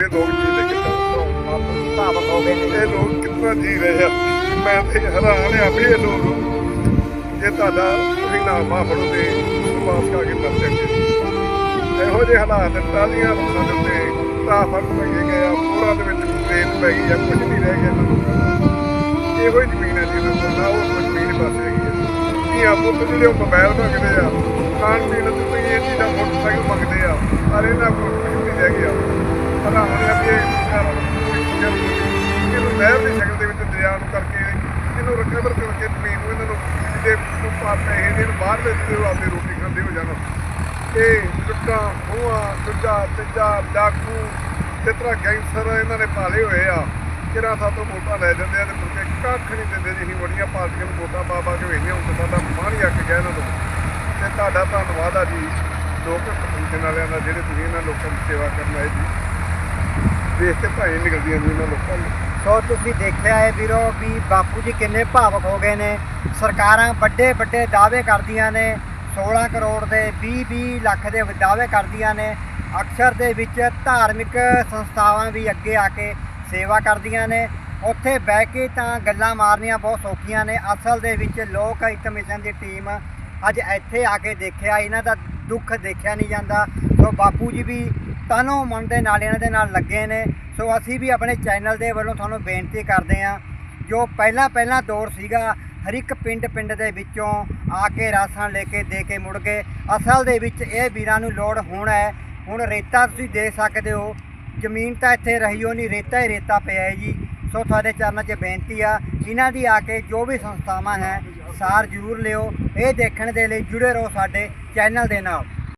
ਇਹ ਲੋਕ ਜੀ ਦੇ ਕਿੱਦਾਂ ਭਾਵਕ ਹੋ ਗਏ ਨੇ ਇਹ ਲੋਕ ਕਿੰਨਾ ਜੀ ਰਹੇ ਆ? ਮੈਂ ਤੇ ਹੈਰਾਨ ਆ ਵੀ ਇਹ ਲੋਕ ਜੇ ਤੁਹਾਡਾ ਤੁਸੀਂ ਨਾ ਮਾਫੜੋ ਤੇ ਸੁਭਾਸ ਕਾ ਕੇ ਮਰ ਜਾਂਦੇ ਇਹੋ ਜਿਹੇ ਹਾਲਾਤ ਟਾਲੀਆਂ ਲੋਕਾਂ ਦੇ ਉੱਤੇ ਟਾਫਰ ਪਈਏ ਗਏ ਆ ਪੂਰਾ ਦੇ ਵਿੱਚ ਰੇਤ ਪੈ ਗਈ ਆ ਕੁਝ ਨਹੀਂ ਰਹਿ ਗਿਆ। ਇਹੋ ਹੀ ਜ਼ਮੀਨ ਹੈ ਜਿਹਨਾਂ ਕੋਲ ਨਾ ਉਹ ਜ਼ਮੀਨ ਪਾਸੇ ਹੈਗੀ ਹੈ ਇਹ ਆਪੋ ਤੇ ਜਿਹੜੇ ਉਹ ਮੋਬਾਈਲ ਮੰਗਦੇ ਆ ਖਾਣ ਪੀਣ ਕੋਈ ਇਹ ਚੀਜ਼ਾਂ ਮੋਟਰਸਾਈਕਲ ਮੰਗਦੇ ਆ ਪਰ ਇਹਨਾਂ ਕੋਲ ਕੁਝ ਨਹੀਂ ਰਹਿ ਗਿਆ। ਪਰ ਹੁਣ ਇਹ ਵੀ ਇਹਨੂੰ ਨਹਿਰ ਦੀ ਸ਼ਕਲ ਦੇ ਵਿੱਚ ਦਰਿਆ ਨੂੰ ਕਰਕੇ ਇਹਨੂੰ ਰਿਕਵਰ ਕਰਕੇ ਜ਼ਮੀਨ ਨੂੰ ਇਹਨਾਂ ਨੂੰ ਜਿਹਦੇ ਨੂੰ ਪਾਸ ਪੈਸੇ ਦੇਣ ਬਾਹਰ ਵਿੱਚ ਤੇ ਉਹ ਰੋਟੀ ਖਾਂਦੇ ਹੋ ਜਾਣ। ਇਹ ਲੁੱਟਾਂ ਖੋਹਾਂ ਦੂਜਾ ਤੀਜਾ ਡਾਕੂ ਤੇ ਤਰ੍ਹਾਂ ਗੈਂਗਸਟਰ ਇਹਨਾਂ ਨੇ ਪਾਲੇ ਹੋਏ ਆ, ਕਿਹੜਾ ਸਾਤੋਂ ਵੋਟਾਂ ਲੈ ਜਾਂਦੇ ਆ ਤੇ ਮੁੜ ਕੇ ਕੱਖ ਨਹੀਂ ਦਿੰਦੇ ਜੀ, ਅਸੀਂ ਬੜੀਆਂ ਪਾਰਟੀਆਂ ਨੂੰ ਵੋਟਾਂ ਪਾ ਪਾ ਕੇ ਵੇਖੀਆਂ ਹੁਣ ਤਾਂ ਸਾਡਾ ਮਾਣ ਹੀ ਅੱਕ ਗਿਆ ਇਹਨਾਂ ਤੋਂ ਤੇ ਤੁਹਾਡਾ ਧੰਨਵਾਦ ਆ ਜੀ, ਲੋਕ ਕਮਿਸ਼ਨ ਵਾਲਿਆਂ ਦਾ, ਜਿਹੜੇ ਤੁਸੀਂ ਇਹਨਾਂ ਲੋਕਾਂ ਦੀ ਸੇਵਾ ਕਰਨ ਆਏ ਜੀ। ਦੇਖ ਕੇ ਭਾਈ ਨਿਕਲਦੀਆਂ ਜੀ ਇਹਨਾਂ ਲੋਕਾਂ ਨੂੰ। ਸੋ ਤੁਸੀਂ ਦੇਖਿਆ ਹੈ ਵੀਰੋ ਵੀ ਬਾਪੂ ਜੀ ਕਿੰਨੇ ਭਾਵਕ ਹੋ ਗਏ ਨੇ। ਸਰਕਾਰਾਂ ਵੱਡੇ ਵੱਡੇ ਦਾਅਵੇ ਕਰਦੀਆਂ ਨੇ। 16 ਕਰੋੜ ਦੇ 20 20 ਲੱਖ ਦੇ ਦਾਅਵੇ ਕਰਦੀਆਂ ਨੇ। ਅਕਸਰ ਦੇ ਵਿੱਚ ਧਾਰਮਿਕ ਸੰਸਥਾਵਾਂ ਵੀ ਅੱਗੇ ਆ ਕੇ ਸੇਵਾ ਕਰਦੀਆਂ ਨੇ। ਉੱਥੇ ਬਹਿ ਕੇ ਤਾਂ ਗੱਲਾਂ ਮਾਰਨੀਆਂ ਬਹੁਤ ਸੌਖੀਆਂ ਨੇ। ਅਸਲ ਦੇ ਵਿੱਚ ਲੋਕ ਹਿੱਤ ਮਿਸ਼ਨ ਦੀ ਟੀਮ ਅੱਜ ਇੱਥੇ ਆ ਕੇ ਦੇਖਿਆ। ਇਹਨਾਂ ਦਾ ਦੁੱਖ ਦੇਖਿਆ ਨਹੀਂ ਜਾਂਦਾ। ਸੋ ਬਾਪੂ ਜੀ ਵੀ ਤਨੋਂ ਮਨ ਦੇ ਨਾਲ ਇਹਨਾਂ ਦੇ ਨਾਲ ਲੱਗੇ ਨੇ? ਸੋ ਅਸੀਂ ਵੀ ਆਪਣੇ ਚੈਨਲ ਦੇ ਵੱਲੋਂ ਤੁਹਾਨੂੰ ਬੇਨਤੀ ਕਰਦੇ ਹਾਂ। ਜੋ ਪਹਿਲਾਂ ਪਹਿਲਾਂ ਦੌਰ ਸੀਗਾ, ਹਰ ਇੱਕ ਪਿੰਡ ਪਿੰਡ ਦੇ ਵਿੱਚੋਂ ਆ ਕੇ ਰਾਸ਼ਨ ਲੈ ਕੇ ਦੇ ਕੇ ਮੁੜ ਗਏ। ਅਸਲ ਦੇ ਵਿੱਚ ਇਹ ਵੀਰਾਂ ਨੂੰ ਲੋੜ ਹੋਣਾ ਹੈ। ਹੁਣ ਰੇਤਾ ਤੁਸੀਂ ਦੇ ਸਕਦੇ ਹੋ। ਜ਼ਮੀਨ ਤਾਂ ਇੱਥੇ ਰਹੀ ਹੋ ਨਹੀਂ, ਰੇਤਾ ਹੀ ਰੇਤਾ ਪਿਆ ਹੈ ਜੀ। ਸੋ ਤੁਹਾਡੇ ਚਰਨਾਂ 'ਚ ਬੇਨਤੀ ਆ ਇਹਨਾਂ ਦੀ ਆ ਕੇ ਜੋ ਵੀ ਸੰਸਥਾਵਾਂ ਹੈ, ਸਾਰ ਜ਼ਰੂਰ ਲਿਓ। ਇਹ ਦੇਖਣ ਦੇ ਲਈ ਜੁੜੇ ਰਹੋ ਸਾਡੇ ਚੈਨਲ ਦੇ ਨਾਲ।